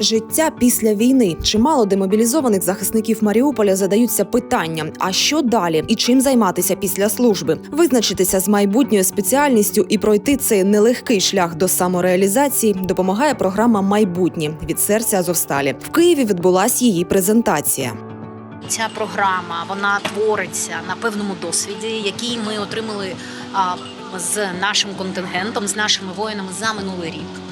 Життя після війни чимало демобілізованих захисників Маріуполя задаються питанням: а що далі і чим займатися після служби, визначитися з майбутньою спеціальністю і пройти цей нелегкий шлях до самореалізації допомагає програма Майбутнє від серця Азовсталі. В Києві відбулась її презентація. Ця програма вона твориться на певному досвіді, який ми отримали а, з нашим контингентом, з нашими воїнами за минулий рік.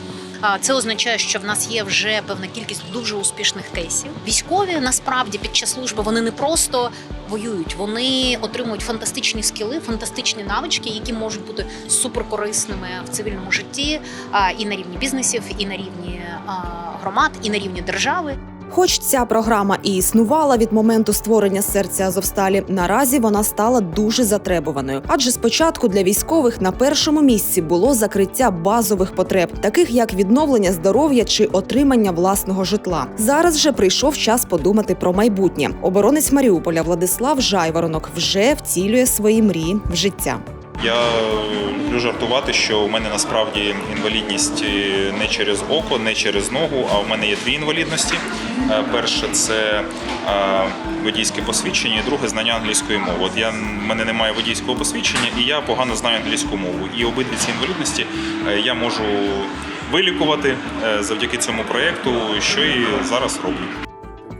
Це означає, що в нас є вже певна кількість дуже успішних кейсів. Військові насправді під час служби вони не просто воюють, вони отримують фантастичні скіли, фантастичні навички, які можуть бути суперкорисними в цивільному житті і на рівні бізнесів, і на рівні громад, і на рівні держави. Хоч ця програма і існувала від моменту створення серця Азовсталі, наразі вона стала дуже затребуваною. Адже спочатку для військових на першому місці було закриття базових потреб, таких як відновлення здоров'я чи отримання власного житла. Зараз же прийшов час подумати про майбутнє. Оборонець Маріуполя Владислав Жайворонок вже втілює свої мрії в життя. Я люблю жартувати, що у мене насправді інвалідність не через око, не через ногу, а у мене є дві інвалідності. Е, Перше це е, водійське посвідчення, і друге знання англійської мови. От я в мене немає водійського посвідчення, і я погано знаю англійську мову. І обидві ці інвалідності е, я можу вилікувати е, завдяки цьому проєкту, що і зараз роблю.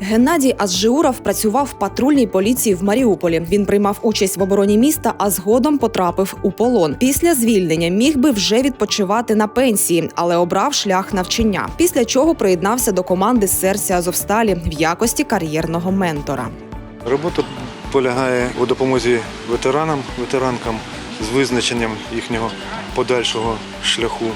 Геннадій Азжиуров працював в патрульній поліції в Маріуполі. Він приймав участь в обороні міста, а згодом потрапив у полон. Після звільнення міг би вже відпочивати на пенсії, але обрав шлях навчання. Після чого приєднався до команди серця Азовсталі в якості кар'єрного ментора. Робота полягає у допомозі ветеранам, ветеранкам з визначенням їхнього подальшого шляху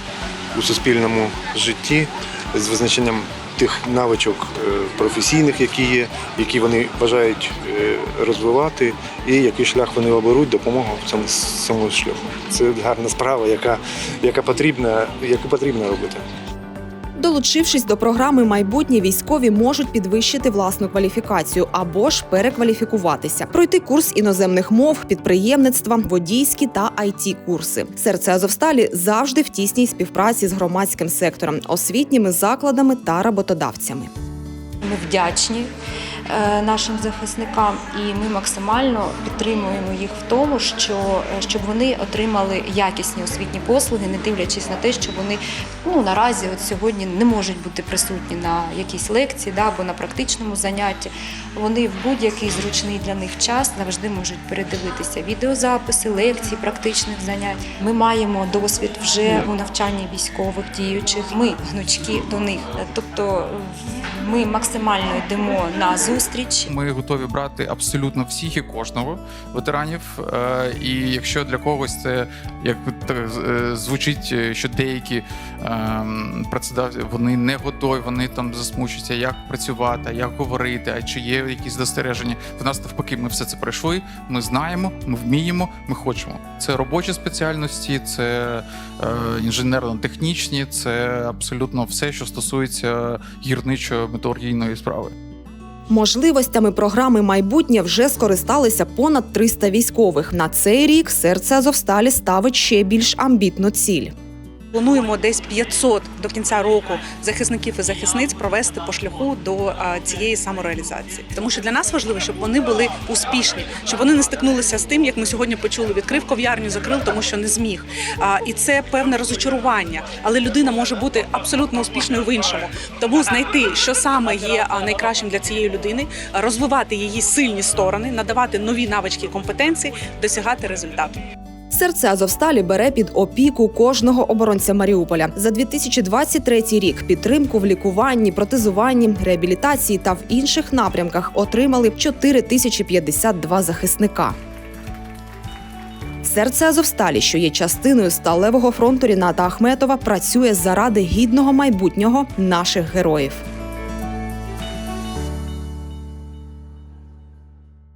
у суспільному житті, з визначенням тих навичок е, професійних, які є, які вони бажають е, розвивати, і який шлях вони оберуть, допомогу в цьому самому шляху. Це гарна справа, яка, яка потрібна, яку потрібно робити. Долучившись до програми майбутнє, військові можуть підвищити власну кваліфікацію або ж перекваліфікуватися, пройти курс іноземних мов, підприємництва, водійські та it курси. Серце Азовсталі завжди в тісній співпраці з громадським сектором, освітніми закладами та роботодавцями. Ми вдячні нашим захисникам, і ми максимально підтримуємо їх в тому, що е, щоб вони отримали якісні освітні послуги, не дивлячись на те, що вони ну наразі от сьогодні не можуть бути присутні на якійсь лекції да, або на практичному занятті. Вони в будь-який зручний для них час завжди можуть передивитися відеозаписи, лекції, практичних занять. Ми маємо досвід вже у навчанні військових діючих. Ми гнучки до них, тобто ми максимально йдемо на зустріч. Ми готові брати абсолютно всіх і кожного ветеранів. Е, І якщо для когось це як е, звучить, е, що деякі працедавці вони не готові, вони там засмучуються, як працювати, як говорити, а чи є якісь застереження. В нас навпаки, ми все це пройшли. Ми знаємо, ми вміємо, ми хочемо. Це робочі спеціальності, це інженерно-технічні, це абсолютно все, що стосується гірничої металургійної справи. Можливостями програми майбутнє вже скористалися понад 300 військових. На цей рік серце Азовсталі ставить ще більш амбітну ціль. Плануємо десь 500 до кінця року захисників і захисниць провести по шляху до цієї самореалізації. Тому що для нас важливо, щоб вони були успішні, щоб вони не стикнулися з тим, як ми сьогодні почули, відкрив ков'ярню, закрив, тому що не зміг. І це певне розочарування. Але людина може бути абсолютно успішною в іншому. Тому знайти, що саме є найкращим для цієї людини, розвивати її сильні сторони, надавати нові навички і компетенції, досягати результату. Серце Азовсталі бере під опіку кожного оборонця Маріуполя за 2023 рік. Підтримку в лікуванні, протезуванні, реабілітації та в інших напрямках отримали 4052 захисника. Серце Азовсталі, що є частиною сталевого фронту Ріната Ахметова, працює заради гідного майбутнього наших героїв.